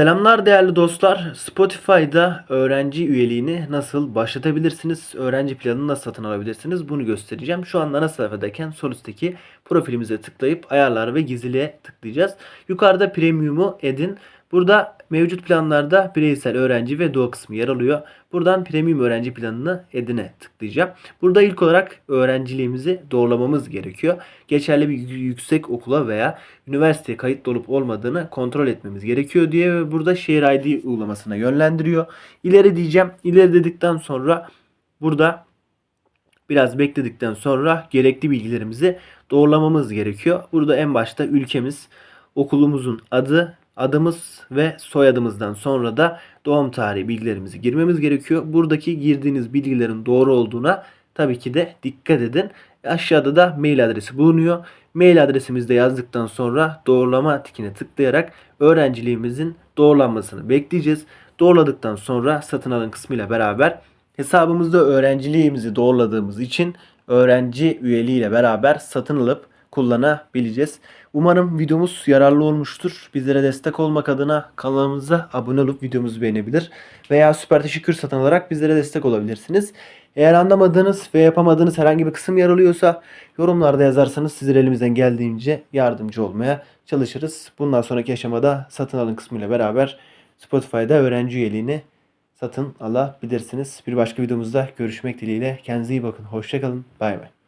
Selamlar değerli dostlar. Spotify'da öğrenci üyeliğini nasıl başlatabilirsiniz? Öğrenci planını nasıl satın alabilirsiniz? Bunu göstereceğim. Şu anda ana sayfadayken sol üstteki profilimize tıklayıp ayarlar ve gizliliğe tıklayacağız. Yukarıda premium'u edin. Burada mevcut planlarda bireysel öğrenci ve doğu kısmı yer alıyor. Buradan premium öğrenci planını edine tıklayacağım. Burada ilk olarak öğrenciliğimizi doğrulamamız gerekiyor. Geçerli bir yü- yüksek okula veya üniversiteye kayıtlı olup olmadığını kontrol etmemiz gerekiyor diye ve burada Share ID uygulamasına yönlendiriyor. İleri diyeceğim. İleri dedikten sonra burada biraz bekledikten sonra gerekli bilgilerimizi doğrulamamız gerekiyor. Burada en başta ülkemiz, okulumuzun adı, adımız ve soyadımızdan sonra da doğum tarihi bilgilerimizi girmemiz gerekiyor. Buradaki girdiğiniz bilgilerin doğru olduğuna tabii ki de dikkat edin. Aşağıda da mail adresi bulunuyor. Mail adresimizi de yazdıktan sonra doğrulama tikine tıklayarak öğrenciliğimizin doğrulanmasını bekleyeceğiz. Doğruladıktan sonra satın alın kısmıyla beraber hesabımızda öğrenciliğimizi doğruladığımız için öğrenci üyeliğiyle beraber satın alıp kullanabileceğiz. Umarım videomuz yararlı olmuştur. Bizlere destek olmak adına kanalımıza abone olup videomuzu beğenebilir veya süper teşekkür satın alarak bizlere destek olabilirsiniz. Eğer anlamadığınız ve yapamadığınız herhangi bir kısım yer alıyorsa yorumlarda yazarsanız sizlere elimizden geldiğince yardımcı olmaya çalışırız. Bundan sonraki aşamada satın alın kısmıyla beraber Spotify'da öğrenci üyeliğini satın alabilirsiniz. Bir başka videomuzda görüşmek dileğiyle. Kendinize iyi bakın. Hoşçakalın. Bay bay.